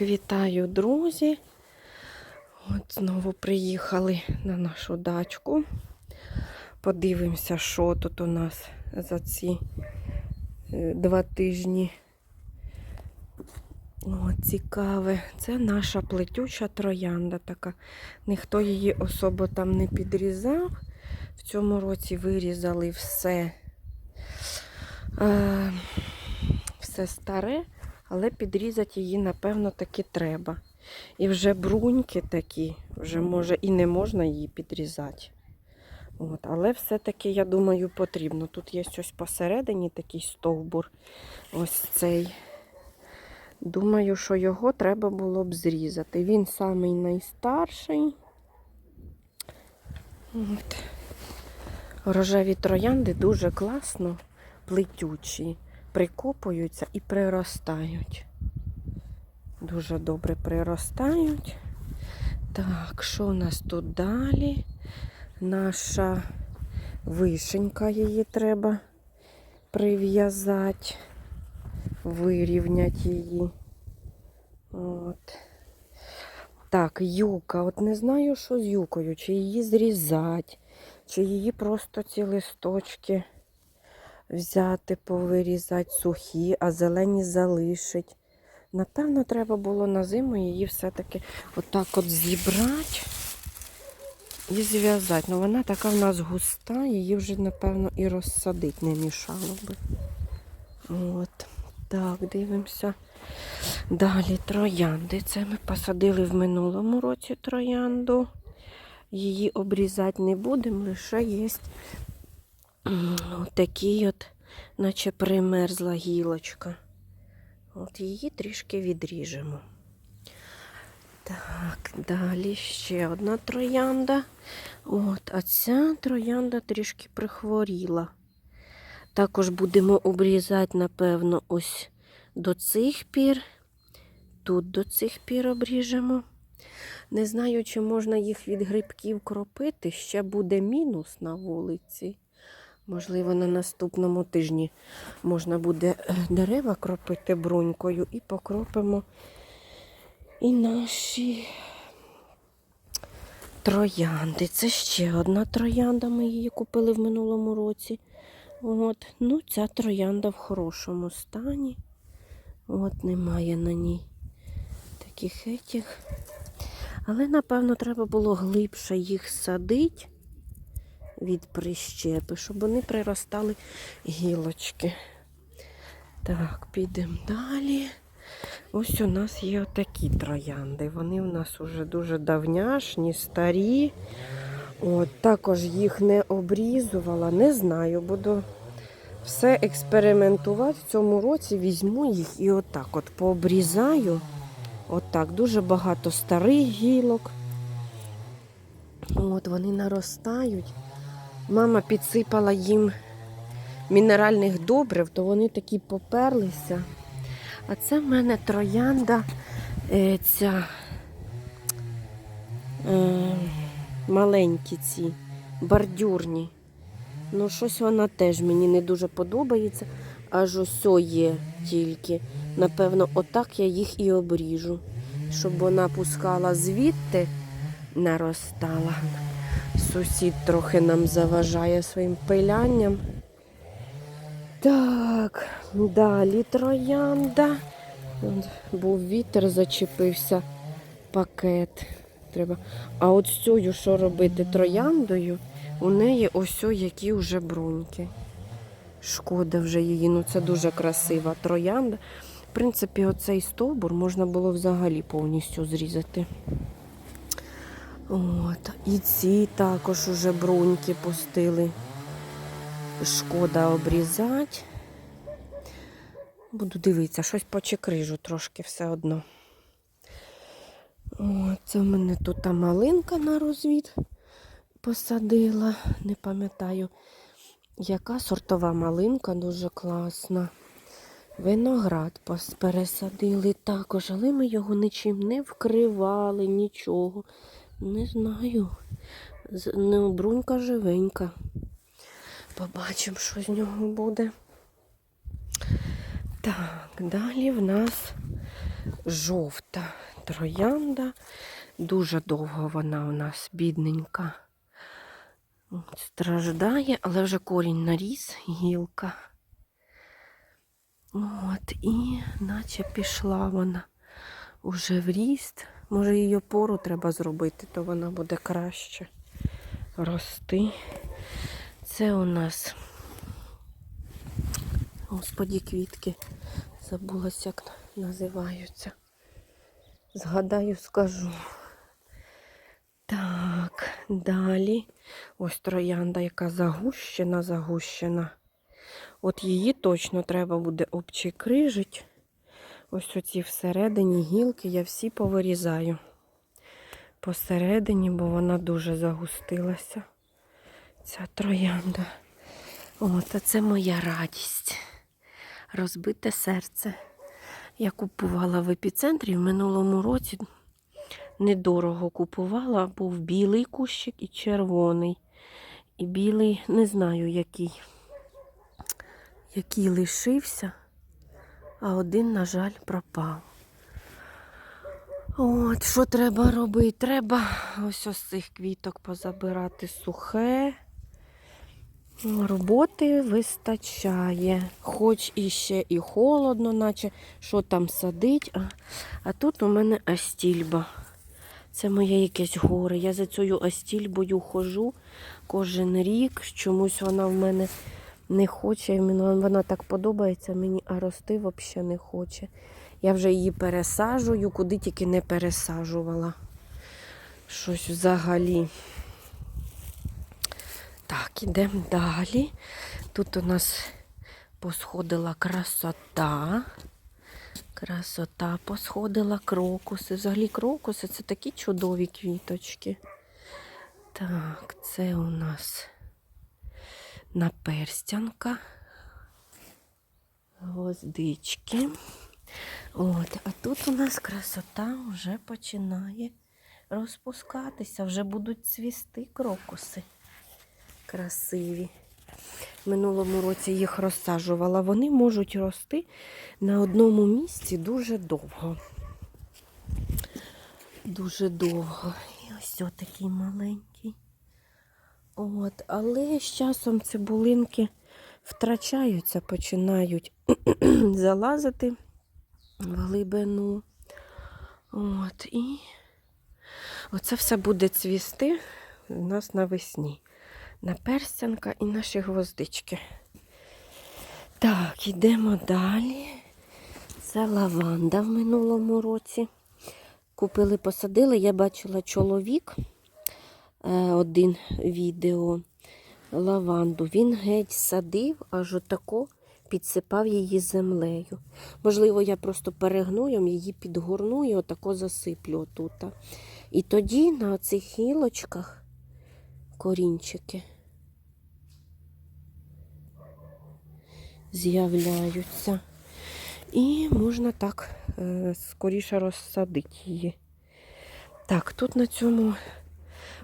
Вітаю, друзі. От знову приїхали на нашу дачку. Подивимося, що тут у нас за ці е, два тижні. О, цікаве. Це наша плетюча троянда така. Ніхто її особо там не підрізав. В цьому році вирізали все, е, все старе, але підрізати її, напевно, таки треба. І вже бруньки такі, вже може і не можна її підрізати. От, але все-таки, я думаю, потрібно. Тут є ось посередині такий стовбур. Ось цей. Думаю, що його треба було б зрізати. Він самий найстарший. От. Рожеві троянди дуже класно плетючі, прикопуються і приростають. Дуже добре приростають. Так, що у нас тут далі? Наша вишенька її треба прив'язати, вирівняти її. От. Так, юка. От не знаю, що з юкою, чи її зрізати, чи її просто ці листочки взяти, повирізати сухі, а зелені залишить. Напевно, треба було на зиму її все-таки отак от зібрати і зв'язати. Ну вона така в нас густа, її вже, напевно, і розсадити не мішало би. От. Так, дивимося. Далі троянди. Це ми посадили в минулому році троянду. Її обрізати не будемо, лише є такий от, наче примерзла гілочка. От її трішки відріжемо. Так, далі ще одна троянда. От, а ця троянда трішки прихворіла. Також будемо обрізати, напевно, ось до цих пір. Тут до цих пір обріжемо. Не знаю, чи можна їх від грибків кропити. Ще буде мінус на вулиці. Можливо, на наступному тижні можна буде е, дерева кропити брунькою і покропимо і наші троянди. Це ще одна троянда. Ми її купили в минулому році. От. Ну, ця троянда в хорошому стані. От немає на ній таких етіх. Але, напевно, треба було глибше їх садити від прищепи, щоб вони приростали гілочки. Так, підемо далі. Ось у нас є отакі троянди. Вони у нас вже дуже давняшні, старі. От, Також їх не обрізувала, не знаю, буду все експериментувати. В цьому році візьму їх і отак от пообрізаю. Отак, дуже багато старих гілок. От Вони наростають. Мама підсипала їм мінеральних добрив, то вони такі поперлися. А це в мене троянда е, ця е, маленькі ці, бордюрні. Ну, щось вона теж мені не дуже подобається. Аж ось є тільки. Напевно, отак я їх і обріжу, щоб вона пускала звідти, наростала. Сусід трохи нам заважає своїм пилянням. Так, далі троянда. Був вітер, зачепився пакет. Треба. А от з цією, що робити трояндою, у неї ось які вже бруньки. Шкода вже її, ну це дуже красива троянда. В принципі, оцей стовбур можна було взагалі повністю зрізати. От. І ці також уже бруньки пустили. Шкода обрізати. Буду дивитися, щось почекрижу трошки все одно. О, це в мене тут та малинка на розвід посадила. Не пам'ятаю, яка сортова малинка дуже класна. Виноград пересадили також, але ми його нічим не вкривали, нічого. Не знаю. Ну, брунька живенька. Побачимо, що з нього буде. Так, далі в нас жовта троянда. Дуже довго вона у нас бідненька. Страждає, але вже корінь наріс, гілка. От, і наче пішла вона уже в ріст. Може, її опору треба зробити, то вона буде краще рости. Це у нас, господі, квітки. Забулася, як називаються. Згадаю, скажу. Так, далі. Ось троянда, яка загущена, загущена. От її точно треба буде обчикрижити. Ось оці всередині гілки я всі повирізаю. Посередині, бо вона дуже загустилася. Ця троянда. От, а це моя радість. Розбите серце. Я купувала в епіцентрі в минулому році. Недорого купувала, був білий кущик і червоний. І білий, не знаю який, який лишився, а один, на жаль, пропав. От, що треба робити? Треба ось ось цих квіток позабирати сухе. Роботи вистачає. Хоч і ще і холодно, наче що там садить. А, а тут у мене астільба. Це моє якесь горе. Я за цією астільбою хожу кожен рік. Чомусь вона в мене не хоче. Вона так подобається мені, а рости взагалі не хоче. Я вже її пересаджую, куди тільки не пересаджувала. Щось взагалі. Так, ідемо далі. Тут у нас посходила красота. Красота посходила крокуси. Взагалі крокуси це такі чудові квіточки. Так, це у нас наперстянка. Гвоздички. От, а тут у нас красота вже починає розпускатися, вже будуть цвісти крокуси красиві. Минулому році їх розсаджувала. Вони можуть рости на одному місці дуже довго. Дуже довго. І ось такий маленький. От, але з часом цибулинки втрачаються, починають залазити в глибину. От, і оце все буде цвісти у нас навесні наперстянка і наші гвоздички. Так, йдемо далі. Це лаванда в минулому році. Купили, посадили, я бачила чоловік один відео лаванду. Він геть садив, аж отако підсипав її землею. Можливо, я просто перегнуєм її підгорну і отако засиплю отут. І тоді на цих гілочках корінчики з'являються. І можна так е, скоріше розсадити її. Так, тут на цьому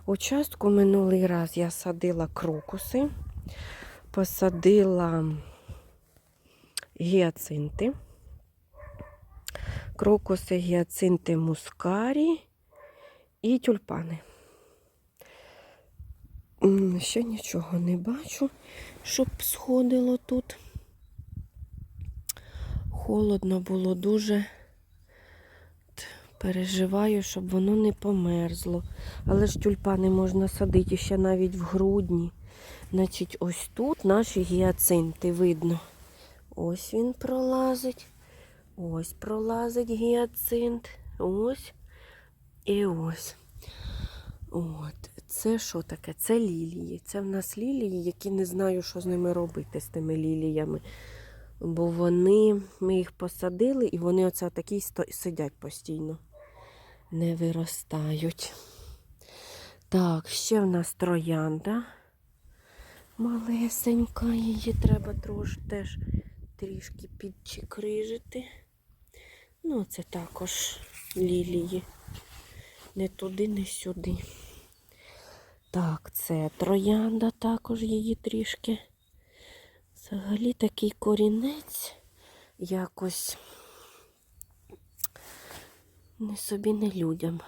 участку минулий раз я садила крокуси, посадила гіацинти, крокуси, гіацинти мускарі і тюльпани. Ще нічого не бачу, щоб сходило тут. Холодно було дуже. Переживаю, щоб воно не померзло. Але ж тюльпани можна садити ще навіть в грудні. Значить, ось тут наші гіацинти видно. Ось він пролазить. Ось пролазить гіацинт. Ось і ось. От. Це що таке? Це лілії. Це в нас лілії, які не знаю, що з ними робити, з тими ліліями. Бо вони, ми їх посадили, і вони оце такі сидять постійно, не виростають. Так, ще в нас троянда малесенька, її треба трош, теж трішки підчикрижити. Ну, це також лілії. Не туди, не сюди. Так, це троянда, також її трішки. Взагалі такий корінець якось не собі, не людям.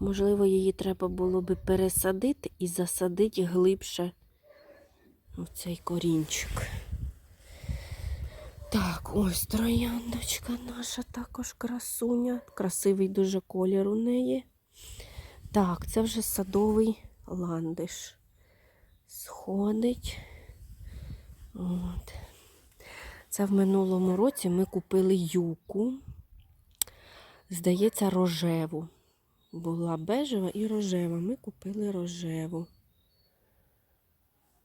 Можливо, її треба було би пересадити і засадити глибше в цей корінчик. Так, ось трояндочка наша також красуня. Красивий дуже колір у неї. Так, це вже садовий ландиш. Сходить. От. Це в минулому році ми купили юку. Здається, рожеву. Була бежева і рожева. Ми купили рожеву.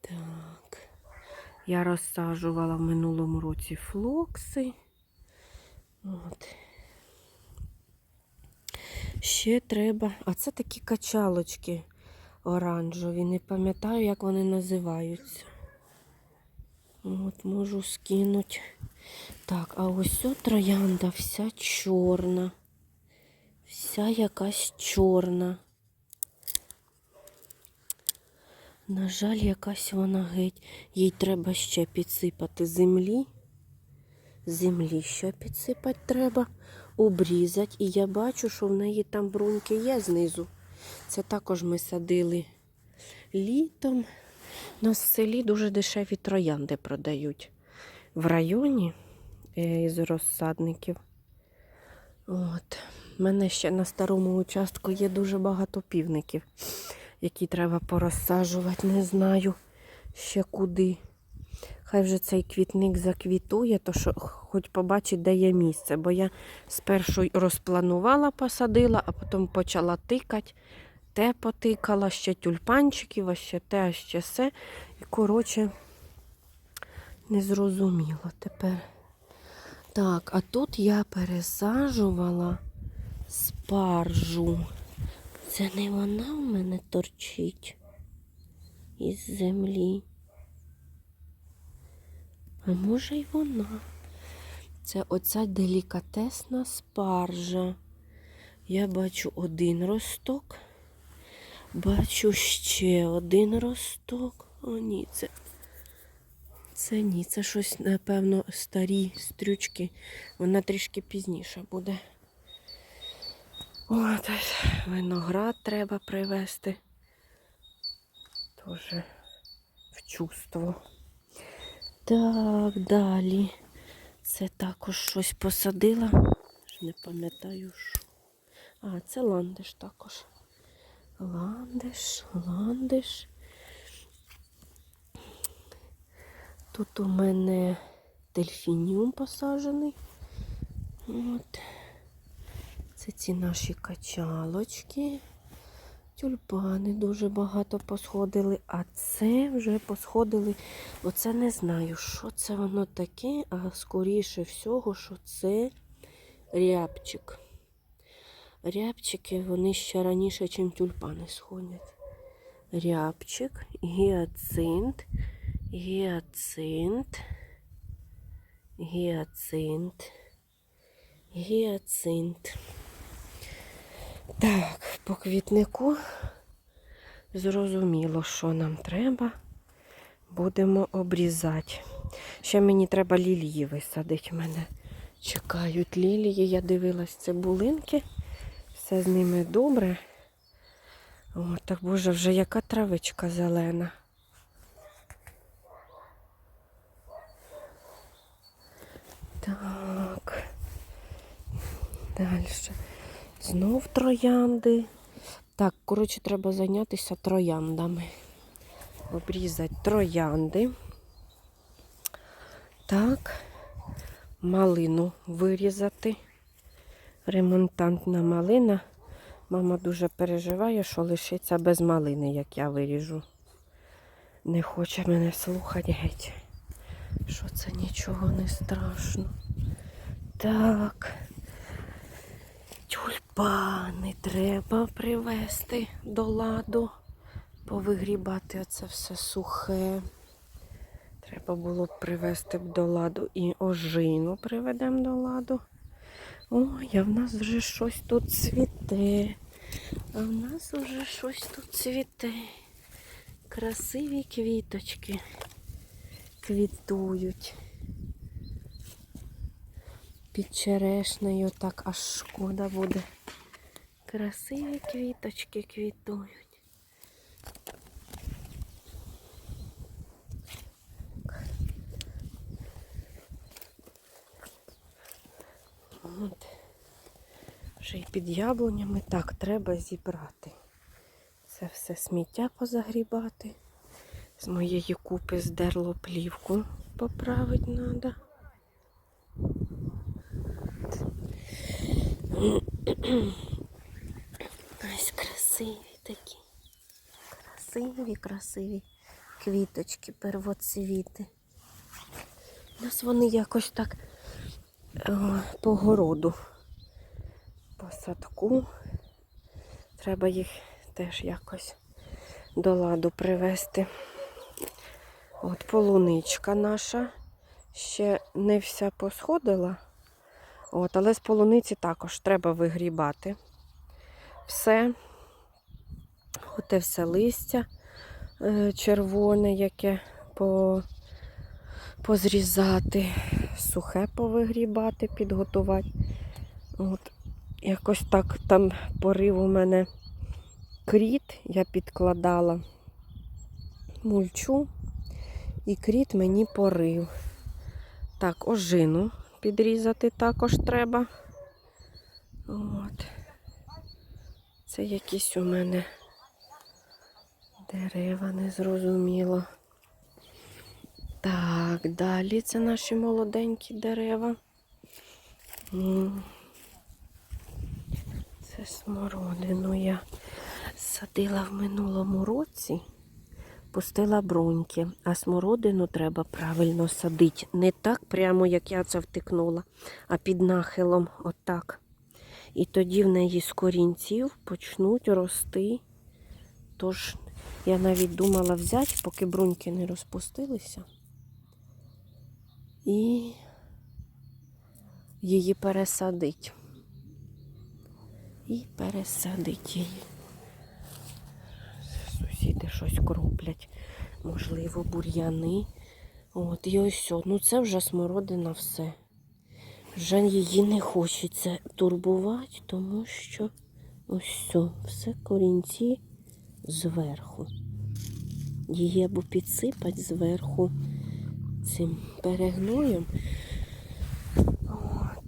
Так. Я розсаджувала в минулому році флокси. От. Ще треба. А це такі качалочки оранжеві. Не пам'ятаю, як вони називаються. От, можу скинути. Так, а ось о троянда вся чорна. Вся якась чорна. На жаль, якась вона геть. Їй треба ще підсипати землі. Землі ще підсипати треба, обрізати. І я бачу, що в неї там бруньки є знизу. Це також ми садили літом. В селі дуже дешеві троянди продають в районі е, із розсадників. От. У мене ще на старому участку є дуже багато півників, які треба порозсаджувати. Не знаю ще куди. Хай вже цей квітник заквітує, то що хоч побачить, де є місце. Бо я спершу розпланувала, посадила, а потім почала тикати. Те потикала, ще тюльпанчиків, а ще те, а ще все. І, коротше, не зрозуміло тепер. Так, а тут я пересаджувала спаржу. Це не вона в мене торчить із землі. А може й вона. Це оця делікатесна спаржа. Я бачу один росток. Бачу ще один росток. О, ні, це. Це ні, це щось, напевно, старі стрючки. Вона трішки пізніше буде. От, виноград треба привезти. Тоже в чувство. Так, далі. Це також щось посадила. Не пам'ятаю, що. А, це ландиш також. Ландиш, ландиш. Тут у мене дельфініум посаджений. От. Це ці наші качалочки. Тюльпани дуже багато посходили, а це вже посходили. Оце не знаю, що це воно таке, а скоріше всього, що це рябчик. Рябчики вони ще раніше, ніж тюльпани сходять. Рябчик, гіацинт, гіацинт, гіацинт, гіацинт. Так, по квітнику зрозуміло, що нам треба. Будемо обрізати. Ще мені треба лілії висадити. Мене чекають лілії. Я дивилась цибулинки. Все з ними добре. О, так боже, вже яка травичка зелена. Так. Далі. Знов троянди. Так, коротше, треба зайнятися трояндами. Обрізати троянди. Так, малину вирізати. Ремонтантна малина. Мама дуже переживає, що лишиться без малини, як я виріжу. Не хоче мене слухати геть. Що це нічого не страшно. Так. Тюльпани треба привезти до ладу, повигрібати оце все сухе. Треба було б привезти б до ладу і ожину приведемо до ладу. Ой, а в нас вже щось тут цвіте. А в нас вже щось тут цвіте. Красиві квіточки квітують. Під черешнею, так аж шкода буде. Красиві квіточки квітують. От. Вже й під яблунями так треба зібрати. Це все сміття позагрібати. З моєї купи здерло плівку поправити треба. Ось красиві такі. Красиві, красиві квіточки, первоцвіти. У нас вони якось так о, по городу, по садку. Треба їх теж якось до ладу привести. От полуничка наша ще не вся посходила. От, але з полуниці також треба вигрібати. Все, оте все листя е, червоне, яке по, позрізати, сухе повигрібати, підготувати. От, якось так там порив у мене кріт, я підкладала мульчу, і кріт мені порив. Так, ожину підрізати також треба. От. Це якісь у мене дерева, незрозуміло. Так, далі це наші молоденькі дерева. Це смородину я садила в минулому році, пустила бруньки, а смородину треба правильно садити. Не так прямо, як я це втикнула, а під нахилом отак. І тоді в неї з корінців почнуть рости. Тож я навіть думала взяти, поки бруньки не розпустилися. І її пересадить. І пересадить її. Щось кроплять. Можливо, бур'яни. От, і ось, ну це вже смородина все. Вже її не хочеться турбувати, тому що ось все, корінці зверху. Її або підсипать зверху цим перегноєм. От.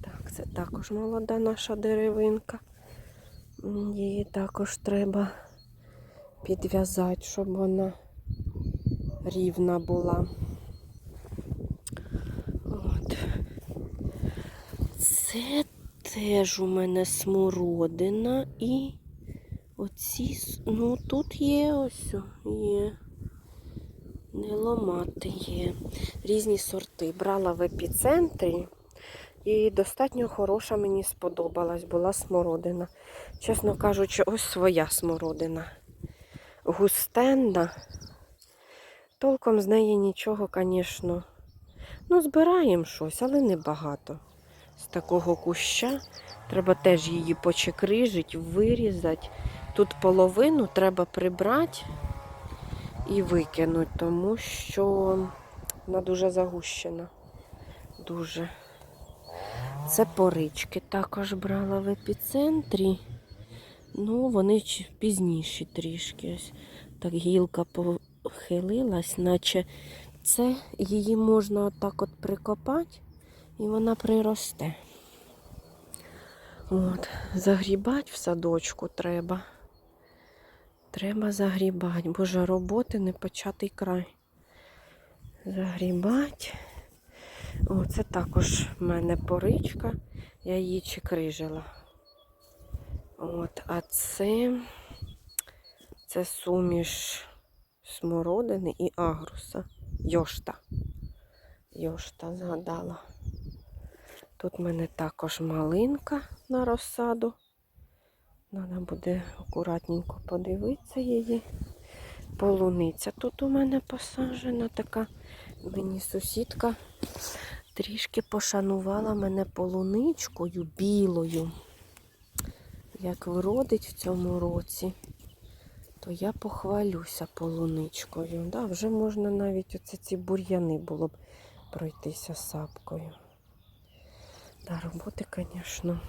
Так, це також молода наша деревинка. Її також треба підв'язати, щоб вона рівна була. От. Це теж у мене смородина і оці, ну тут є ось, є. Не ломати є. Різні сорти. Брала в епіцентрі і достатньо хороша мені сподобалась була смородина. Чесно кажучи, ось своя смородина. Густенна. Толком з неї нічого, звісно. Ну, збираємо щось, але не багато. З такого куща треба теж її почекрижити, вирізати. Тут половину треба прибрати і викинути, тому що вона дуже загущена. Дуже. Це порички також брала в епіцентрі. Ну, вони пізніші трішки. Ось так гілка похилилась, наче це її можна отак от прикопати, і вона приросте. От, загрібати в садочку треба. Треба загрібати, боже, роботи не початий край. Загрібати. О, це також в мене поричка, я її чекрижила. От, а це, це суміш смородини і агруса. Йошта. Йошта згадала. Тут в мене також малинка на розсаду. Треба буде акуратненько подивитися її. Полуниця тут у мене посаджена така. Мені сусідка трішки пошанувала мене полуничкою білою. Як вродить в цьому році, то я похвалюся полуничкою. Да, вже можна навіть оце ці бур'яни було б пройтися сапкою. Да, роботи, звісно.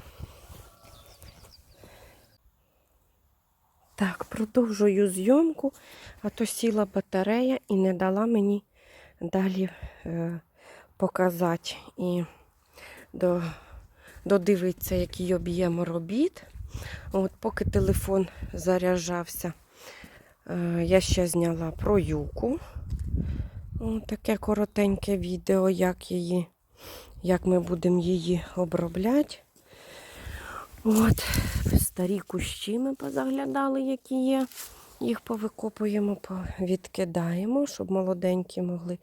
Так, продовжую зйомку, а то сіла батарея і не дала мені далі е, показати і до, додивитися, який об'єм робіт. От поки телефон заряджався, е, я ще зняла про юку. От таке коротеньке відео, як її, як ми будемо її обробляти. От, старі кущі ми позаглядали, які є. Їх повикопуємо, відкидаємо, щоб молоденькі могли.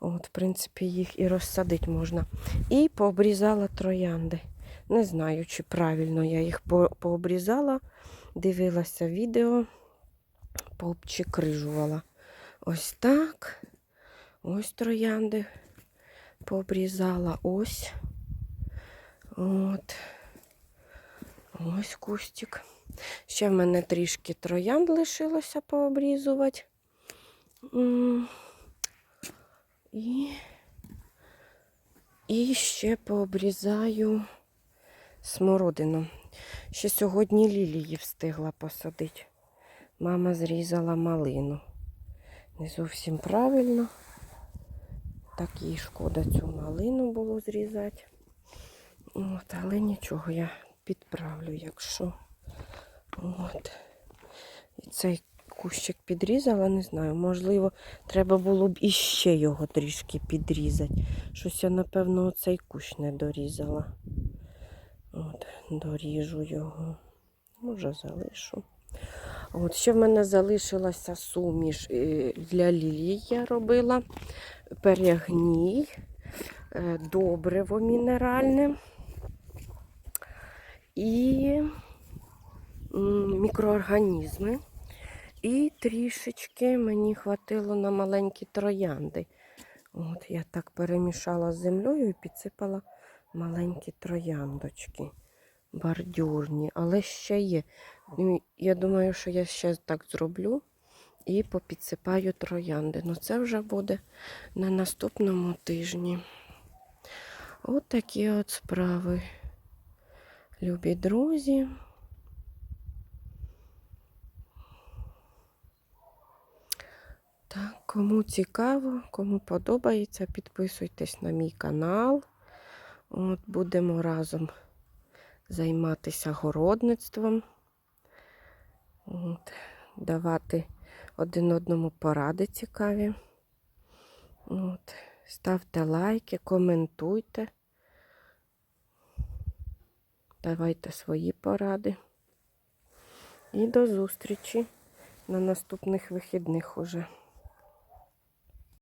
От, в принципі, їх і розсадити можна. І пообрізала троянди. Не знаю, чи правильно я їх пообрізала. Дивилася відео, пообчикрижувала. Ось так. Ось троянди пообрізала. Ось. От. Ось кустик. Ще в мене трішки троянд лишилося пообрізувати. І, і ще пообрізаю смородину. Ще сьогодні лілії встигла посадити. Мама зрізала малину. Не зовсім правильно. Так їй шкода цю малину було зрізати. От, але нічого, я підправлю, якщо. От. І цей кущик підрізала, не знаю, можливо, треба було б іще його трішки підрізати. Щось я, напевно, оцей кущ не дорізала. От, доріжу його. Може, залишу. От, ще в мене залишилася суміш е, для лілій я робила. Перегній, е, добриво мінеральне і мікроорганізми. І трішечки мені хватило на маленькі троянди. От я так перемішала з землею і підсипала маленькі трояндочки. Бордюрні, але ще є. Ну, Я думаю, що я ще так зроблю і попідсипаю троянди. Ну це вже буде на наступному тижні. От такі от справи. Любі друзі. Так, кому цікаво, кому подобається, підписуйтесь на мій канал. От будемо разом займатися городництвом. От, давати один одному поради цікаві. От, ставте лайки, коментуйте. Давайте свої поради. І до зустрічі на наступних вихідних уже.